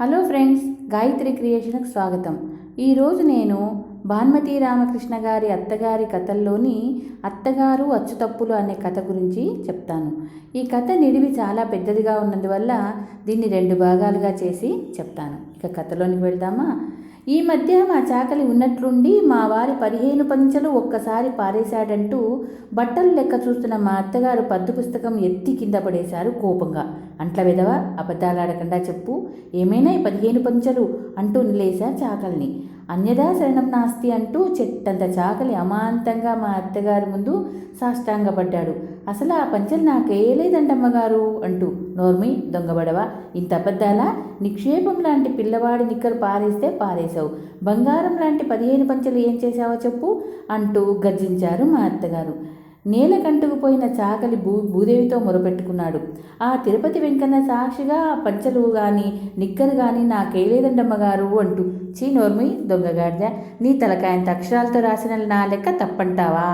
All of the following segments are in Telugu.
హలో ఫ్రెండ్స్ గాయత్రి క్రియేషన్కి స్వాగతం. ఈరోజు నేను భాన్మతి రామకృష్ణ గారి అత్తగారి కథల్లోని అత్తగారు అచ్చుతప్పులు అనే కథ గురించి చెప్తాను. ఈ కథ నిడివి చాలా పెద్దదిగా ఉన్నందువల్ల దీన్ని రెండు భాగాలుగా చేసి చెప్తాను. ఇక కథలోనికి వెళ్దామా? ఈ మధ్య మా చాకలి ఉన్నట్లుండి మా వారి పదిహేను పంచలు ఒక్కసారి పారేశాడంటూ బట్టలు లెక్క చూస్తున్న మా అత్తగారు పద్దు పుస్తకం ఎత్తి కింద పడేశారు కోపంగా. అంట్ల విధవ అబద్ధాలాడకుండా చెప్పు ఏమైనా ఈ పదిహేను పంచలు అంటూ నిలేశా చాకల్ని. అన్యదా శరణం నాస్తి అంటూ చెట్టంత చాకలి అమాంతంగా మా అత్తగారి ముందు సాష్టాంగపడ్డాడు. అసలు ఆ పంచలు నాకేలేదంటమ్మగారు అంటూ నోర్మి దొంగబడవా ఇంత అబద్ధాలా? నిక్షేపం లాంటి పిల్లవాడి నిక్కరు పారేస్తే పారేశావు. బంగారం లాంటి పదిహేను పంచలు ఏం చేశావో చెప్పు అంటూ గర్జించారు మా అత్తగారు. నేల కంటుకుపోయిన చాకలి భూ భూదేవితో మొరపెట్టుకున్నాడు. ఆ తిరుపతి వెంకన్న సాక్షిగా పంచలు కానీ నిక్కరు కానీ నాకేలేదండమ్మగారు అంటూ చీ నోర్మి దొంగగాడిద నీ తలకాయంత అక్షరాలతో రాసిన నా లెక్క తప్పంటావా?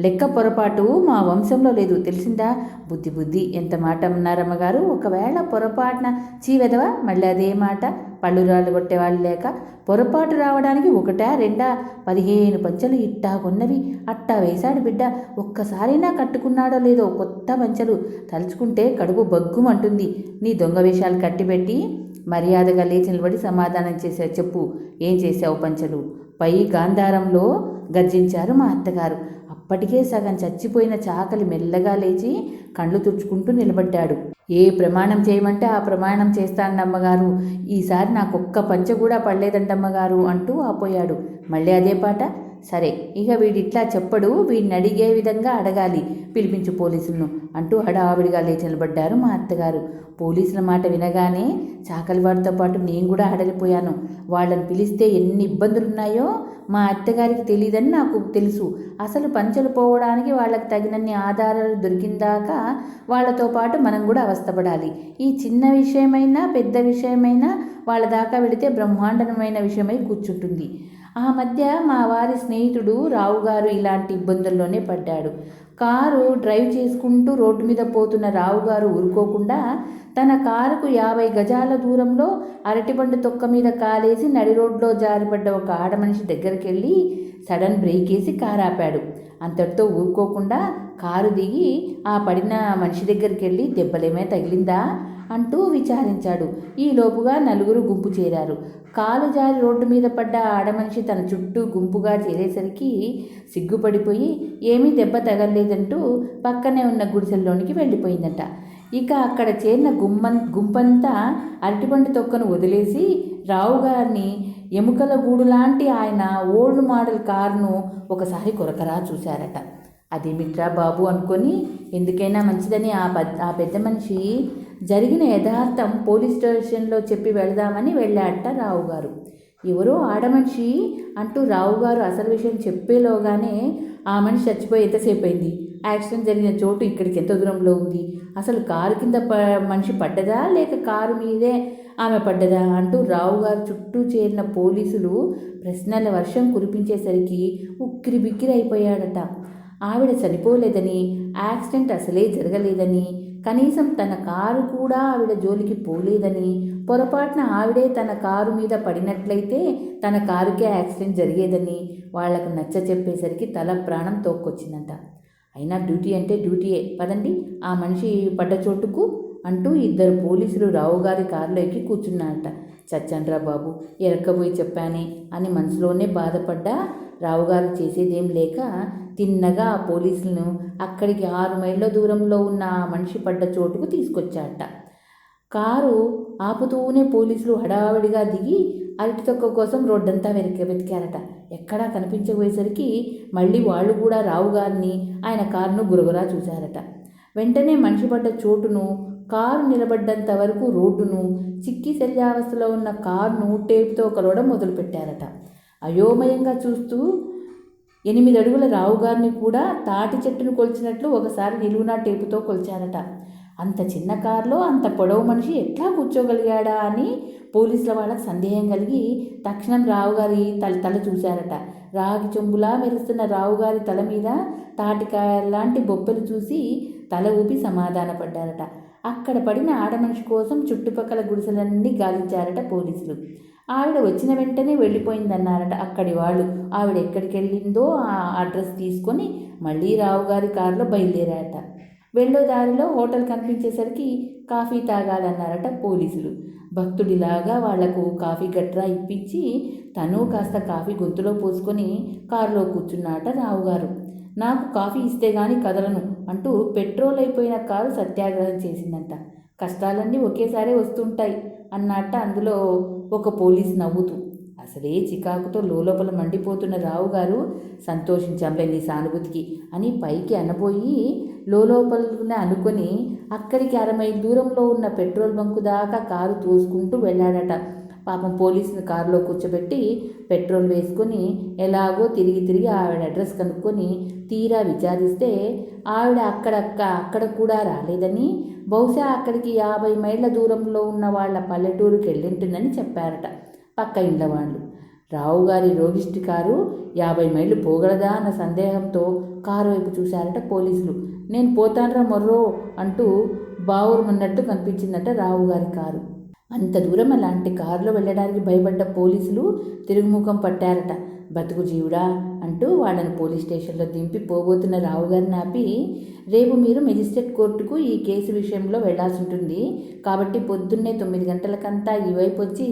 లెక్క పొరపాటు మా వంశంలో లేదు. తెలిసిందా? బుద్ధి బుద్ధి. ఎంత మాట అన్నారమ్మగారు? ఒకవేళ పొరపాటున చీవెదవా మళ్ళీ అదే మాట. పళ్ళు రాళ్ళు కొట్టేవాళ్ళు లేక పొరపాటు రావడానికి ఒకటా రెండా పదిహేను పంచలు ఇట్టా కొన్నవి. అట్టా వేశాడు బిడ్డ. ఒక్కసారైనా కట్టుకున్నాడో లేదో కొత్త పంచలు. తలుచుకుంటే కడుపు బగ్గుమంటుంది. నీ దొంగ వేషాలు కట్టిపెట్టి మర్యాదగా లేచి నిలబడి సమాధానం చేశావు చెప్పు. ఏం చేశావు పంచలు? పై గాంధారంలో గర్జించారు మా అత్తగారు. అప్పటికే సగం చచ్చిపోయిన చాకలి మెల్లగా లేచి కళ్ళు తుడుచుకుంటూ నిలబడ్డాడు. ఏ ప్రమాణం చేయమంటే ఆ ప్రమాణం చేస్తానమ్మగారు. ఈసారి నాకు ఒక్క పంచ కూడా పడలేదంటమ్మగారు అంటూ ఆపోయాడు. మళ్ళీ అదే పాట? సరే ఇక వీడిట్లా చెప్పడు వీడిని అడిగే విధంగా అడగాలి పిలిపించు పోలీసులను అంటూ హడావిడిగా లేచి నిలబడ్డారు మా అత్తగారు. పోలీసుల మాట వినగానే చాకలివాడితో పాటు నేను కూడా హడలిపోయాను వాళ్ళని పిలిస్తే ఎన్ని ఇబ్బందులున్నాయో మా అత్తగారికి తెలియదని నాకు తెలుసు. అసలు పంచలు పోవడానికి వాళ్ళకి తగినన్ని ఆధారాలు దొరికిందాకా వాళ్ళతో పాటు మనం కూడా అవస్థపడాలి. ఈ చిన్న విషయమైనా పెద్ద విషయమైనా వాళ్ళ దాకా వెళితే బ్రహ్మాండమైన విషయమై కూర్చుంటుంది. ఆ మధ్య మా వారి స్నేహితుడు రావు గారు ఇలాంటి ఇబ్బందుల్లోనే పడ్డాడు. కారు డ్రైవ్ చేసుకుంటూ రోడ్డు మీద పోతున్న రావు గారు ఊరుకోకుండా తన కారుకు యాభై గజాల దూరంలో అరటిపండు తొక్క మీద కాలేసి నడి రోడ్లో జారిపడ్డ ఒక ఆడమనిషి దగ్గరికి వెళ్ళి సడన్ బ్రేక్ వేసి కారు ఆపాడు అంతటితో ఊరుకోకుండా కారు దిగి ఆ పడిన మనిషి దగ్గరికి వెళ్ళి దెబ్బలేమే తగిలిందా? అంటూ విచారించాడు. ఈ లోపుగా నలుగురు గుంపు చేరారు. కాలు జారి రోడ్డు మీద పడ్డ ఆడమనిషి తన చుట్టూ గుంపుగా చేరేసరికి సిగ్గుపడిపోయి ఏమీ దెబ్బ తగలేదంటూ పక్కనే ఉన్న గుడిసెల్లోనికి వెళ్ళిపోయిందట. ఇక అక్కడ చేరిన గుమ్మన్ గుంపంతా అరటిపండు తొక్కను వదిలేసి రావు గారిని ఎముకల గూడు లాంటి ఆయన ఓల్డ్ మోడల్ కారును ఒకసారి కొరకరా చూశారట. అదేమిట్రా బాబు అనుకొని ఎందుకైనా మంచిదని ఆ పెద్ద ఆ పెద్ద మనిషి జరిగిన యథార్థం పోలీస్ స్టేషన్లో చెప్పి వెళదామని వెళ్ళాడట రావు గారు ఎవరో ఆడమనిషి అంటూ రావు గారు అసలు విషయం చెప్పేలోగానే ఆ మనిషి చచ్చిపోయి ఎంతసేపు అయింది? యాక్సిడెంట్ జరిగిన చోటు ఇక్కడికి ఎంత దూరంలో ఉంది? అసలు కారు కింద ప మనిషి పడ్డదా? లేక కారు మీదే ఆమె పడ్డదా? అంటూ రావు గారు చుట్టూ చేరిన పోలీసులు ప్రశ్నల వర్షం కురిపించేసరికి ఉక్కిరి బిక్కిరి అయిపోయాడట. ఆవిడ చనిపోలేదని యాక్సిడెంట్ అసలే జరగలేదని కనీసం తన కారు కూడా ఆవిడ జోలికి పోలేదని పొరపాటున ఆవిడే తన కారు మీద పడినట్లయితే తన కారుకే యాక్సిడెంట్ జరిగేదని వాళ్ళకు నచ్చ చెప్పేసరికి తల ప్రాణం తోక్కొచ్చిందంట. అయినా డ్యూటీ అంటే డ్యూటీయే. పదండి ఆ మనిషి పడ్డ చోటుకు అంటూ ఇద్దరు పోలీసులు రావు గారి కారులో ఎక్కి కూర్చున్నారట. చచ్చండ్రా బాబు ఎరక్కబోయి చెప్పానే అని మనసులోనే బాధపడ్డా రావుగారు చేసేదేం లేక తిన్నగా ఆ పోలీసులను అక్కడికి ఆరు మైళ్ళ దూరంలో ఉన్న ఆ మనిషి పడ్డ చోటుకు తీసుకొచ్చాట. కారు ఆపుతూనే పోలీసులు హడావిడిగా దిగి అరటి తొక్క కోసం రోడ్డంతా వెనక వెతికారట. ఎక్కడా కనిపించబోయేసరికి మళ్ళీ వాళ్ళు కూడా రావు గారిని ఆయన కారును గురగురా చూశారట. వెంటనే మనిషి పడ్డ చోటును కారు నిలబడ్డంత వరకు రోడ్డును చిక్కి శల్యావస్థలో ఉన్న కారును టేపుతో కలవడం మొదలుపెట్టారట. అయోమయంగా చూస్తూ ఎనిమిది అడుగుల రావుగారిని కూడా తాటి చెట్టును కొలిచినట్లు ఒకసారి నిలువునా టేపుతో కొలిచారట. అంత చిన్న కారులో అంత పొడవు మనిషి ఎట్లా కూర్చోగలిగాడా అని పోలీసుల వాళ్ళకి సందేహం కలిగి తక్షణం రావుగారి తల తల చూశారట. రాగి చెంబులా మెరుస్తున్న రావుగారి తల మీద తాటికాయ లాంటి బొబ్బలు చూసి తల ఊపి సమాధానపడ్డారట. అక్కడ పడిన ఆడమనిషి కోసం చుట్టుపక్కల గుడిసెలన్నీ గాలించారట పోలీసులు. ఆవిడ వచ్చిన వెంటనే వెళ్ళిపోయిందన్నారట అక్కడి వాళ్ళు. ఆవిడ ఎక్కడికి వెళ్ళిందో ఆ అడ్రస్ తీసుకొని మళ్ళీ రావు గారి కారులో బయలుదేరారట. వెళ్ళో దారిలో హోటల్ కనిపించేసరికి కాఫీ తాగాలన్నారట పోలీసులు. భక్తుడిలాగా వాళ్ళకు కాఫీ గట్రా ఇప్పించి తను కాస్త కాఫీ గొంతులో పోసుకొని కారులో కూర్చున్నాట రావుగారు నాకు కాఫీ ఇస్తే గాని కదలను అంటూ పెట్రోల్ అయిపోయిన కారు సత్యాగ్రహం చేసిందంట. కష్టాలన్నీ ఒకేసారి వస్తుంటాయి అన్నట్ట అందులో ఒక పోలీస్ నవ్వుతూ అసలే చికాకుతో లోపల మండిపోతున్న రావు గారు నీ సానుభూతికి అని పైకి అనబోయి లోపలనే అనుకొని అక్కడికి అరమైల్ దూరంలో ఉన్న పెట్రోల్ బంకు దాకా కారు తోసుకుంటూ వెళ్ళాడట. పాపం పోలీసుని కారులో కూర్చోబెట్టి పెట్రోల్ వేసుకొని ఎలాగో తిరిగి తిరిగి ఆవిడ అడ్రస్ కనుక్కొని తీరా విచారిస్తే ఆవిడ అక్కడక్క అక్కడ కూడా రాలేదని బహుశా అక్కడికి యాభై మైళ్ళ దూరంలో ఉన్న వాళ్ళ పల్లెటూరుకి వెళ్ళింటుందని చెప్పారట పక్క ఇండ్ల వాళ్ళు. రావు గారి రోగిష్టి కారు యాభై మైళ్ళు పోగలదా అన్న సందేహంతో కారు వైపు చూశారట పోలీసులు. నేను పోతాన్రా మొర్రో అంటూ బావురుమన్నట్టు కనిపించిందట రావు గారి కారు. అంత దూరం అలాంటి కారులో వెళ్ళడానికి భయపడ్డ పోలీసులు తిరుగుముఖం పట్టారట. బతుకు జీవుడా అంటూ వాళ్ళని పోలీస్ స్టేషన్లో దింపి పోబోతున్న రావు గారిని ఆపి రేపు మీరు మెజిస్ట్రేట్ కోర్టుకు ఈ కేసు విషయంలో వెళ్ళాల్సి ఉంటుంది. కాబట్టి పొద్దున్నే తొమ్మిది గంటలకంతా ఈ వైపు వచ్చి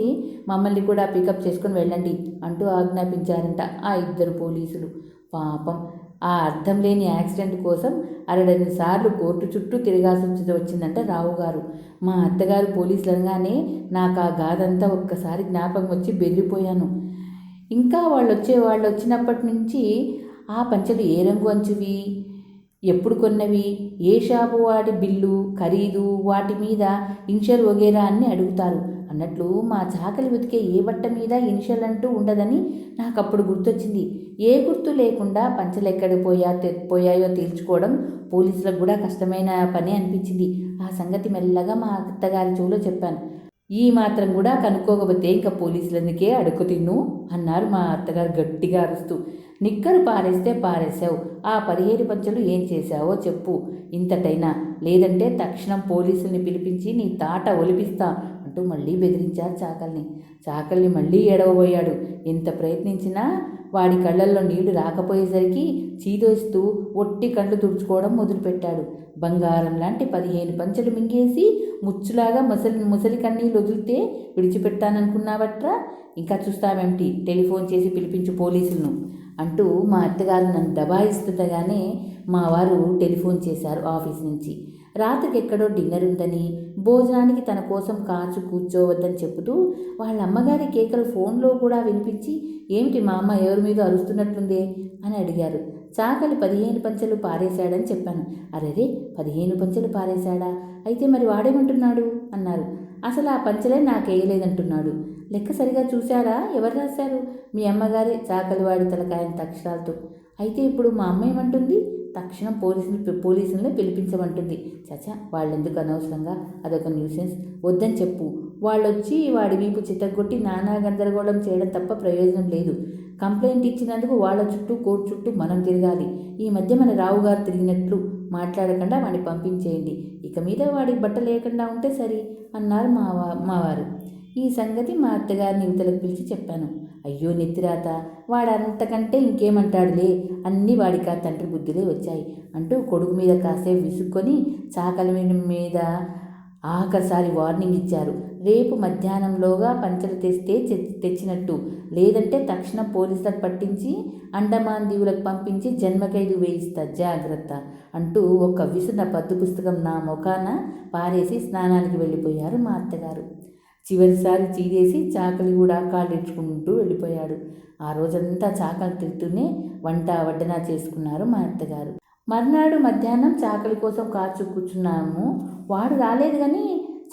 మమ్మల్ని కూడా పికప్ చేసుకుని వెళ్ళండి అంటూ ఆజ్ఞాపించారంట ఆ ఇద్దరు పోలీసులు. పాపం ఆ అర్థం లేని యాక్సిడెంట్ కోసం అరడని సార్లు కోర్టు చుట్టూ తిరగాల్సి వచ్చిందంట రావు గారు. మా అత్తగారు పోలీసులు అనగానే నాకు ఆ గాదంతా ఒక్కసారి జ్ఞాపకం వచ్చి బెదిరిపోయాను. ఇంకా వాళ్ళు వచ్చే వాళ్ళు వచ్చినప్పటి నుంచి ఆ పంచలు ఏ రంగు అంచువి? ఎప్పుడు కొన్నవి? ఏ షాపు వాటి బిల్లు? ఖరీదు? వాటి మీద ఇన్షియల్ వగేరా అన్ని అడుగుతారు. అన్నట్లు మా చాకలి వెతికే ఏ బట్ట మీద ఇనిషియల్ అంటూ ఉండదని నాకు అప్పుడు గుర్తొచ్చింది. ఏ గుర్తు లేకుండా పంచలు ఎక్కడ పోయా పోయాయో తేల్చుకోవడం పోలీసులకు కూడా కష్టమైన పని అనిపించింది. ఆ సంగతి మెల్లగా మా అత్తగారి చెవులో చెప్పాను. ఈ మాత్రం కూడా కనుక్కోకపోతే ఇంకా పోలీసులందుకే అడుగు తిన్ను? అన్నారు మా అత్తగారు గట్టిగా అరుస్తూ. నిక్కరు పారేస్తే పారేశావు. ఆ పదిహేడు పంచలు ఏం చేశావో చెప్పు. ఇంతటైనా లేదంటే తక్షణం పోలీసుల్ని పిలిపించి నీ తాట ఒలిపిస్తా అంటూ మళ్ళీ బెదిరించారు చాకల్ని. చాకల్ని మళ్ళీ ఎడవబోయాడు ఎంత ప్రయత్నించినా వాడి కళ్ళల్లో నీళ్ళు రాకపోయేసరికి చీదోస్తూ ఒట్టి కళ్ళు తుడుచుకోవడం మొదలుపెట్టాడు. బంగారం లాంటి పదిహేను పంచలు మింగేసి ముచ్చులాగా ముసలి ముసలి కన్నీళ్ళు వదిలితే విడిచిపెట్టాననుకున్నావట్రా ఇంకా చూస్తావేమిటి టెలిఫోన్ చేసి పిలిపించు పోలీసులను అంటూ మా అత్తగారు నన్ను దబాయిస్తుండగానే మా వారు టెలిఫోన్ చేశారు ఆఫీస్ నుంచి. రాత్రికి ఎక్కడో డిన్నర్ ఉందని భోజనానికి తన కోసం కాచు కూర్చోవద్దని చెబుతూ వాళ్ళ అమ్మగారి కేకలు ఫోన్లో కూడా వినిపించి ఏమిటి మా అమ్మ ఎవరి మీద అరుస్తున్నట్లుందే? అని అడిగారు. చాకలి పదిహేను పంచలు పారేశాడని చెప్పాను. అరేరే పదిహేను పంచలు పారేశాడా? అయితే మరి వాడేమంటున్నాడు? అన్నారు. అసలు ఆ పంచలే నాకేయలేదంటున్నాడు. లెక్క సరిగా చూశారా? ఎవరు రాశారు? మీ అమ్మగారి చాకలివాడి తలకాయంత అక్షరాలతో అయితే ఇప్పుడు మా అమ్మ ఏమంటుంది? తక్షణం పోలీసులు పోలీసులను పిలిపించమంటుంది. చచా వాళ్ళెందుకు అనవసరంగా? అదొక న్యూసెన్స్. వద్దని చెప్పు. వాళ్ళొచ్చి వాడి వీపు చిత్తగొట్టి నానా గందరగోళం చేయడం తప్ప ప్రయోజనం లేదు. కంప్లైంట్ ఇచ్చినందుకు వాళ్ళ చుట్టూ కోర్టు చుట్టూ మనం తిరగాలి. ఈ మధ్య మన రావు గారు తిరిగినట్లు మాట్లాడకుండా వాడిని పంపించేయండి. ఇక మీద వాడికి బట్ట లేకుండా ఉంటే సరి అన్నారు మా మావారు. ఈ సంగతి మా అత్తగారిని యువతలకు పిలిచి చెప్పాను. అయ్యో నెత్తిరాత వాడంతకంటే ఇంకేమంటాడులే? అన్నీ వాడికి ఆ తండ్రి బుద్ధిలే వచ్చాయి అంటూ కొడుకు మీద కాసేపు విసుక్కొని చాకలి మీద ఆఖరిసారి వార్నింగ్ ఇచ్చారు. రేపు మధ్యాహ్నంలోగా పంచలు తెస్తే తెచ్చినట్టు. లేదంటే తక్షణం పోలీసులకు పట్టించి అండమాన్ దీవులకు పంపించి జన్మకైదు వేయిస్తా జాగ్రత్త అంటూ ఒక విసున పద్దు పుస్తకం నా ముఖాన పారేసి స్నానానికి వెళ్ళిపోయారు మా అత్తగారు. చివరిసారి చీరేసి చాకలి కూడా కాళ్ళించుకుంటూ వెళ్ళిపోయాడు. ఆ రోజంతా చాకలి తింటూనే వంట వడ్డన చేసుకున్నారు మా అత్తగారు. మర్నాడు మధ్యాహ్నం చాకలి కోసం కాచు కూర్చున్నాము. వాడు రాలేదు కానీ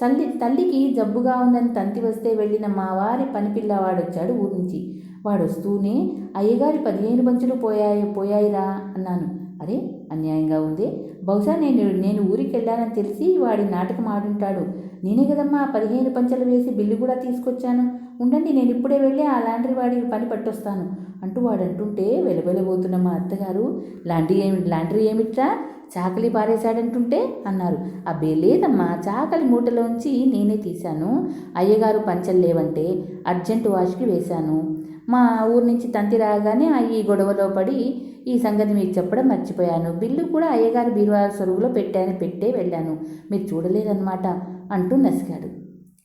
తల్లి తల్లికి జబ్బుగా ఉందని తంతి వస్తే వెళ్ళిన మా వారి పనిపిల్లవాడు వచ్చాడు ఊరి నుంచి. వాడు వస్తూనే అయ్యగారి పదిహేను బంచులు పోయాయి పోయాయిరా అన్నాను. అరే అన్యాయంగా ఉంది బహుశా నేను నేను ఊరికి వెళ్ళానని తెలిసి వాడి నాటకం ఆడుంటాడు. నేనే కదమ్మా పదిహేను పంచలు వేసి బిల్లు కూడా తీసుకొచ్చాను. ఉండండి నేను ఇప్పుడే వెళ్ళి ఆ లాండ్రీ వాడి పని పట్టొస్తాను అంటూ వాడు అంటుంటే వెలవెలబోతున్న మా అత్తగారు లాండ్రీ ఏమి లాండ్రీ ఏమిట్రా? చాకలి పారేశాడంటుంటే? అన్నారు. అబ్బే లేదమ్మా చాకలి మూటలోంచి నేనే తీశాను. అయ్యగారు పంచలు లేవంటే అర్జెంటు వాష్కి వేశాను. మా ఊరు నుంచి తంతి రాగానే ఆ ఈ గొడవలో పడి ఈ సంగతి మీకు చెప్పడం మర్చిపోయాను. బిల్లు కూడా అయ్యగారి బీరువా సొరుగులో పెట్టాను పెట్టే వెళ్ళాను. మీరు చూడలేదన్నమాట అంటూ నసిగాడు.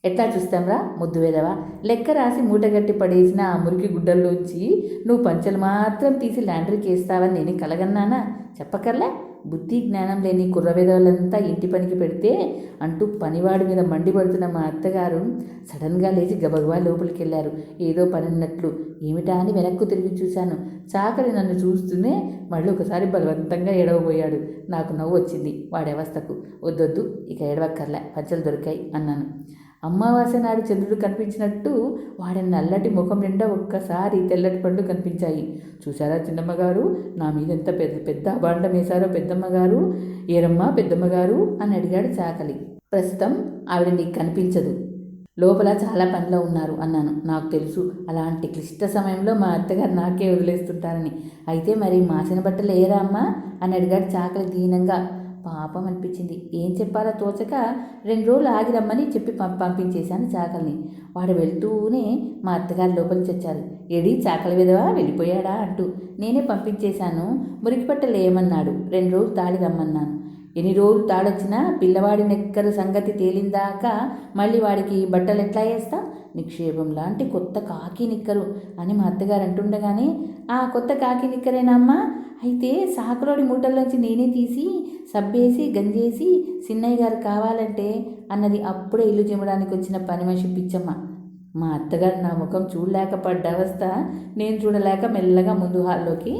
ఎట్లా చూస్తాంరా ముద్దు వేదవా? లెక్క రాసి మూటగట్టి పడేసిన ఆ మురికి గుడ్డల్లోంచి నువ్వు పంచలు మాత్రం తీసి లాండ్రీకి వేస్తావని నేను కలగన్నానా? చెప్పకర్లే? బుద్ధి జ్ఞానం లేని కుర్రవేదవులంతా ఇంటి పనికి పెడితే అంటూ పనివాడి మీద మండిపడుతున్న మా అత్తగారు సడన్గా లేచి గబగబా లోపలికి వెళ్ళారు ఏదో పనున్నట్లు. ఏమిటా అని వెనక్కు తిరిగి చూశాను. చాకలి నన్ను చూస్తూనే మళ్ళీ ఒకసారి బలవంతంగా ఎడవబోయాడు నాకు నవ్వు వచ్చింది వాడి అవస్థకు. వద్దొద్దు ఇక ఎడవక్కర్లే పంచలు దొరికాయి అన్నాను. అమావాస్య నాడు చంద్రుడు కనిపించినట్టు వాడి నల్లటి ముఖం నిండా ఒక్కసారి తెల్లటి పండ్లు కనిపించాయి. చూసారా చిన్నమ్మగారు? నా మీద ఎంత పెద్ద పెద్ద అభాండం వేశారో పెద్దమ్మగారు? ఏరమ్మా పెద్దమ్మగారు? అని అడిగాడు చాకలి. ప్రస్తుతం ఆవిడ నీకు కనిపించదు. లోపల చాలా పనిలో ఉన్నారు అన్నాను. నాకు తెలుసు. అలాంటి క్లిష్ట సమయంలో మా అత్తగారు నాకే వదిలేస్తుంటారని. అయితే మరి మాసిన బట్టలు ఏరా అమ్మా? అని అడిగాడు చాకలి దీనంగా. పాపం అనిపించింది. ఏం చెప్పాలో తోచక రెండు రోజులు ఆగి రమ్మని చెప్పి పం పంపించేశాను చాకల్ని. వాడు వెళ్తూనే మా అత్తగారు లోపలికి వచ్చారు ఎడి చాకలి విధవా వెళ్ళిపోయాడా అంటూ. నేనే పంపించేశాను. మురికి పట్టలేయమన్నాడు ఏమన్నాడు రెండు రోజులు తాడి రమ్మన్నాను. ఎన్ని రోజులు తాడొచ్చినా పిల్లవాడి నెక్కరు సంగతి తేలిందాకా మళ్ళీ వాడికి బట్టలు ఎట్లా వేస్తా నిక్షేపం లాంటి కొత్త కాకి నిక్కరు అని మా అత్తగారు అంటుండగానే ఆ కొత్త కాకి నిక్కరేనమ్మా అయితే సాకులోడి మూటల్లోంచి నేనే తీసి సబ్బేసి గంజేసి సిన్నయ్య గారు కావాలంటే అన్నది అప్పుడే ఇల్లు చిమ్మడానికి వచ్చిన పని మనిషి పిచ్చమ్మ. మా అత్తగారు నా ముఖం చూడలేక పడ్డ అవస్థ నేను చూడలేక మెల్లగా ముందు హాల్లోకి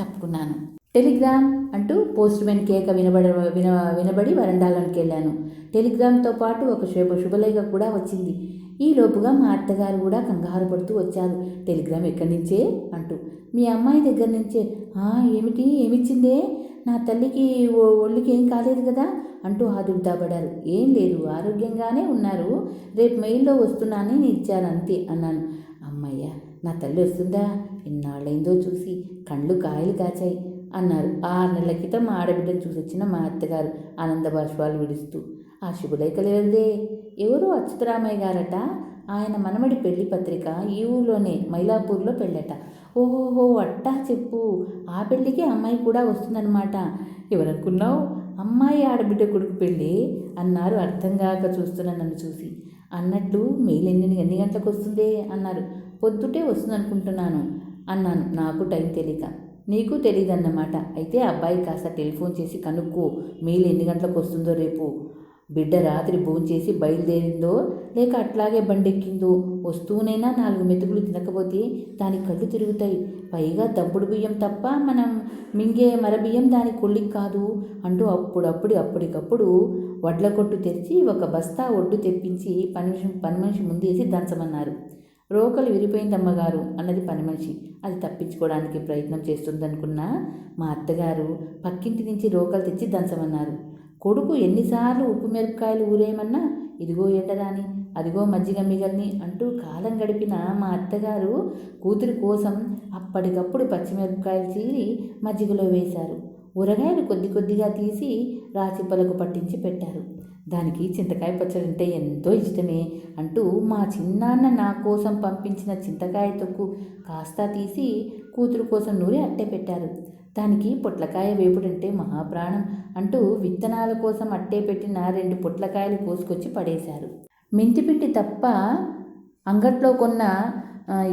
తప్పుకున్నాను. టెలిగ్రామ్ అంటూ పోస్ట్ మ్యాన్ కేక వినబడ విన వినబడి వరండాలోనికి వెళ్ళాను. టెలిగ్రామ్తో పాటు ఒక శుభ శుభలేఖ కూడా వచ్చింది. ఈ లోపుగా మా అత్తగారు కూడా కంగారు పడుతూ వచ్చారు. టెలిగ్రామ్ ఎక్కడి నుంచే? అంటూ. మీ అమ్మాయి దగ్గర నుంచే. "ఆ, ఏమిటి? ఏమిచ్చిందే? నా తల్లికి ఒళ్ళుకి ఏం కాలేదు కదా? అంటూ ఆదుర్దాపడారు. ఏం లేదు ఆరోగ్యంగానే ఉన్నారు. రేపు మెయిల్లో వస్తున్నానని ఇచ్చారు అంతే అన్నాను. అమ్మయ్య నా తల్లి వస్తుందా? ఎన్నాళ్ళైందో చూసి కళ్ళు కాయలు కాచాయి అన్నారు. ఆరు నెలల క్రితం మా ఆడబిడ్డను చూసొచ్చిన మా అత్తగారు ఆనంద బాష్పాలు విడుస్తూ. ఆ శుభలేఖలేదే ఎవరు అచ్యుతరామయ్య గారట. ఆయన మనమడి పెళ్ళి పత్రిక ఈ ఊళ్ళోనే మైలాపూర్లో పెళ్ళట. ఓహోహో అట్టా చెప్పు. ఆ పెళ్ళికి అమ్మాయి కూడా వస్తుందన్నమాట. ఎవరనుకున్నావు? అమ్మాయి ఆడబిడ్డ కొడుకు పెళ్ళి? అన్నారు అర్థం కాక చూస్తున్న నన్ను చూసి. అన్నట్లు మెయిల్ ఎన్ని ఎన్ని గంటలకు వస్తుందే? అన్నారు. పొద్దుటే వస్తుంది అనుకుంటున్నాను అన్నాను. నాకు టైం తెలియక. నీకు తెలియదన్నమాట అయితే అబ్బాయి కాస్త టెలిఫోన్ చేసి కనుక్కో మెయిల్ ఎన్ని గంటలకు వస్తుందో రేపు. బిడ్డ రాత్రి భోంచేసి బయలుదేరిందో లేక అట్లాగే బండెక్కిందో వస్తూనైనా నాలుగు మెతుకులు తినకపోతే దాని కళ్ళు తిరుగుతాయి. పైగా దప్పుడు బియ్యం తప్ప మనం మింగే మర బియ్యం దాని కొళ్ళికి కాదు అంటూ అప్పుడప్పుడు అప్పటికప్పుడు వడ్ల కొట్టు తెరిచి ఒక బస్తా ఒడ్డు తెప్పించి పని మనిషి పని మనిషి ముందేసి దంచమన్నారు. రోకలు విరిపోయిందమ్మగారు అన్నది పని మనిషి అది తప్పించుకోవడానికి ప్రయత్నం చేస్తుందనుకున్నా మా అత్తగారు పక్కింటి నుంచి రోకలు తెచ్చి దంచమన్నారు. కొడుకు ఎన్నిసార్లు ఉప్పు మిరపకాయలు ఊరేయమన్నా ఇదిగో ఎండరాని అదిగో మజ్జిగ మిగల్ని అంటూ కాలం గడిపిన మా అత్తగారు కూతురి కోసం అప్పటికప్పుడు పచ్చిమిరపకాయలు చీరి మజ్జిగలో వేశారు. ఊరగాయలు కొద్ది కొద్దిగా తీసి రాచిప్పలకు పట్టించి పెట్టారు. దానికి చింతకాయ పచ్చడి అంటే ఎంతో ఇష్టమే అంటూ మా చిన్నాన్న నా కోసం పంపించిన చింతకాయ తొక్కు కాస్త తీసి కూతురు కోసం నూరి అట్టే పెట్టారు. దానికి పొట్లకాయ వేపుడంటే మహాప్రాణం అంటూ విత్తనాల కోసం అట్టే పెట్టిన రెండు పొట్లకాయలు కోసుకొచ్చి పడేశారు. మెంతిపిండి తప్ప అంగట్లో కొన్న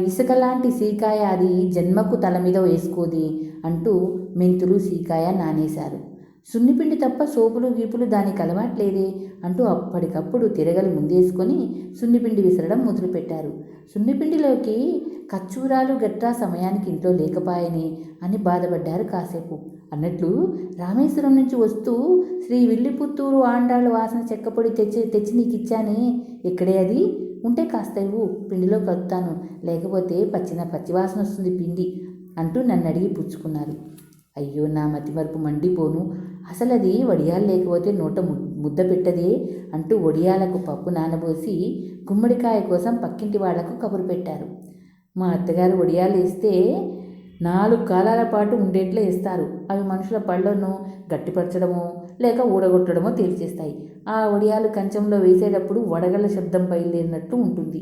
ఇసుక లాంటి సీకాయ అది జన్మకు తల మీద వేసుకోది అంటూ మెంతులు సీకాయ నానేశారు. సున్నిపిండి తప్ప సోపులు గీపులు దానికి అలవాట్లేదే అంటూ అప్పటికప్పుడు తిరగలు ముందేసుకొని సున్నిపిండి విసరడం మొదలుపెట్టారు. సున్నిపిండిలోకి కచ్చూరాలు గట్రా సమయానికి ఇంట్లో లేకపాయని అని బాధపడ్డారు కాసేపు. అన్నట్లు రామేశ్వరం నుంచి వస్తూ శ్రీ విల్లిపుత్తూరు ఆండాళ్ళ వాసన చెక్కపొడి తెచ్చి తెచ్చి నీకు ఇచ్చానే ఎక్కడే అది? ఉంటే కాస్త ఇవ్వు. పిండిలో కలుపుతాను. లేకపోతే పచ్చిన పచ్చివాసన వస్తుంది పిండి అంటూ నన్ను అడిగి పుచ్చుకున్నారు. అయ్యో నా మతిమరుపు మండిపోను. అసలు అది వడియాలు లేకపోతే నోట ముద్ద పెట్టదే అంటూ వడియాలకు పప్పు నానబోసి గుమ్మడికాయ కోసం పక్కింటి వాళ్ళకు కబురు పెట్టారు. మా అత్తగారు వడియాలు వేస్తే నాలుగు కాలాల పాటు ఉండేట్లే ఇస్తారు అవి మనుషుల పళ్ళను గట్టిపరచడమో లేక ఊడగొట్టడమో తేల్చేస్తాయి. ఆ వడియాలు కంచంలో వేసేటప్పుడు వడగళ్ళ శబ్దం బయలుదేరినట్టు ఉంటుంది.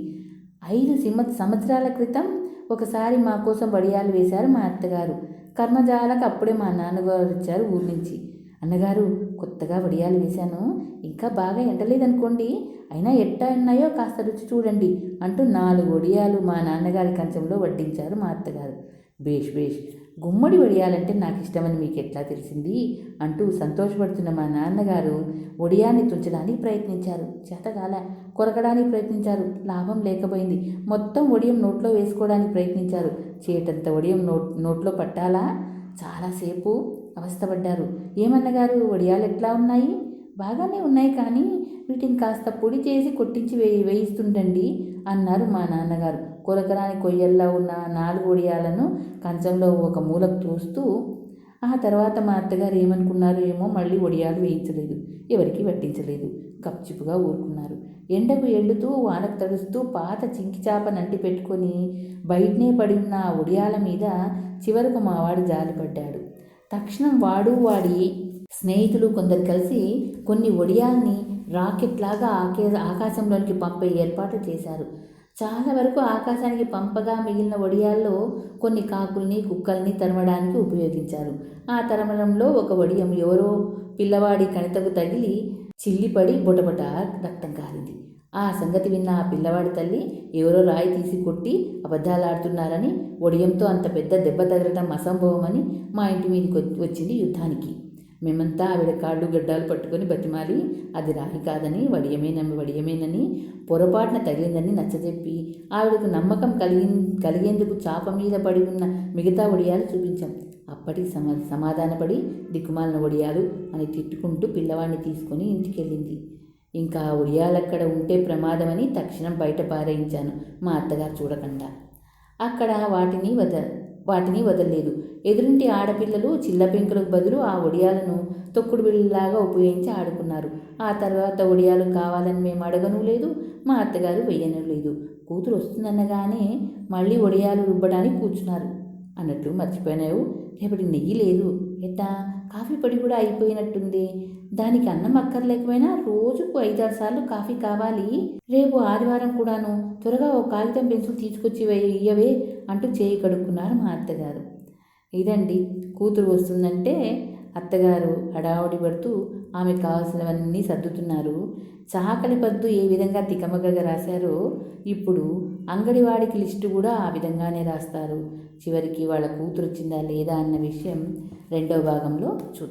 ఐదు సిమ సంవత్సరాల క్రితం ఒకసారి మా కోసం వడియాలు వేశారు మా అత్తగారు. కర్మజాలకు అప్పుడే మా నాన్నగారు వచ్చారు ఊరి నుంచి. అన్నగారు కొత్తగా వడియాలు వేశాను. ఇంకా బాగా ఎండలేదనుకోండి అయినా ఎట్టా ఉన్నాయో కాస్త రుచి చూడండి అంటూ నాలుగు వడియాలు మా నాన్నగారి కంచంలో వడ్డించారు మా అత్తగారు. బేష్ బేష్ గుమ్మడి వడియాలంటే నాకు ఇష్టమని మీకు ఎట్లా తెలిసింది? అంటూ సంతోషపడుతున్న మా నాన్నగారు వడియాన్ని తుంచడానికి ప్రయత్నించారు. చేతగాల కొరకడానికి ప్రయత్నించారు. లాభం లేకపోయింది. మొత్తం వడియం నోట్లో వేసుకోవడానికి ప్రయత్నించారు. చేటంత వడియం నోట్ నోట్లో పట్టాలా? చాలాసేపు అవస్థపడ్డారు. ఏమన్నగారు వడియాలు ఎట్లా ఉన్నాయి? బాగానే ఉన్నాయి కానీ వీటిని కాస్త పొడి చేసి కొట్టించి వేయి వేయిస్తుండండి అన్నారు మా నాన్నగారు. కొరకరాని కొయ్యల్లో ఉన్న నాలుగు ఒడియాలను కంచంలో ఒక మూలకు తోస్తూ ఆ తర్వాత మా అత్తగారు ఏమనుకున్నారు ఏమో మళ్ళీ ఒడియాలు వేయించలేదు. ఎవరికి పట్టించలేదు కప్చిపుగా ఊరుకున్నారు. ఎండకు ఎండుతూ వానకు తడుస్తూ పాత చింకి చాప నంటి పెట్టుకొని బయటనే పడి ఉన్న ఆ ఒడియాల మీద చివరకు మావాడు జాలిపడ్డాడు. తక్షణం వాడు వాడి స్నేహితులు కొందరు కలిసి కొన్ని ఒడియాల్ని రాకెట్ లాగా ఆకే ఆకాశంలోనికి పంపే ఏర్పాటు చేశారు. చాలా వరకు ఆకాశానికి పంపగా మిగిలిన వడియాల్లో కొన్ని కాకుల్ని కుక్కల్ని తరమడానికి ఉపయోగించారు. ఆ తరమడంలో ఒక ఒడియం ఎవరో పిల్లవాడి కణితకు తగిలి చిల్లిపడి బొటబొట రక్తం కారింది. ఆ సంగతి విన్న ఆ పిల్లవాడి తల్లి ఎవరో రాయి తీసి కొట్టి అబద్ధాలాడుతున్నారని ఒడియంతో అంత పెద్ద దెబ్బ తగలటం అసంభవమని మా ఇంటి మీదకి వచ్చింది యుద్ధానికి. మేమంతా ఆవిడ కాళ్ళు గడ్డాలు పట్టుకొని బతిమాలి అది రాయి కాదని వడియమేనమ్మ వడియమేనని పొరపాటున తగిలిందని నచ్చజెప్పి ఆవిడకు నమ్మకం కలిగి కలిగేందుకు చాప మీద పడి ఉన్న మిగతా వడియాలు చూపించాం. అప్పటికి సమా సమాధానపడి దిక్కుమాలిన వడియాలు అని తిట్టుకుంటూ పిల్లవాడిని తీసుకొని ఇంటికెళ్ళింది. ఇంకా ఉయ్యాలక్కడ ఉంటే ప్రమాదమని తక్షణం బయట పారేయించాను మా అత్తగారు చూడకుండా. అక్కడ వాటిని వద వాటిని వదలలేదు. ఎదురింటి ఆడపిల్లలు చిల్లపెంకులకు బదులు ఆ ఒడియాలను తొక్కుడు బిళ్ళలాగా ఉపయోగించి ఆడుకున్నారు. ఆ తర్వాత ఒడియాలు కావాలని మేము అడగను లేదు మా అత్తగారు వెయ్యను లేదు. కూతురు వస్తుందనగానే మళ్ళీ ఒడియాలు రుబ్బడానికి కూర్చున్నారు. అన్నట్టు మర్చిపోయినావు. రేపటి నెయ్యి లేదు. ఎట్టా? కాఫీ పొడి కూడా అయిపోయినట్టుంది. దానికి అన్నం అక్కర్లేకపోయినా రోజుకు ఐదారు సార్లు కాఫీ కావాలి. రేపు ఆదివారం కూడాను త్వరగా ఓ కాగితం పెన్సిల్ తీసుకొచ్చి ఇయ్యవే అంటూ చేయి కడుక్కున్నారు మా అత్తగారు. ఇదండి కూతురు వస్తుందంటే అత్తగారు హడావుడి పడుతూ ఆమెకు కావాల్సినవన్నీ సర్దుతున్నారు. చాకలి పద్దు ఏ విధంగా తికమకగా రాశారో ఇప్పుడు అంగడివాడికి లిస్టు కూడా ఆ విధంగానే రాస్తారు. చివరికి వాళ్ళ కూతురు వచ్చిందా లేదా అన్న విషయం రెండో భాగంలో చూద్దాం.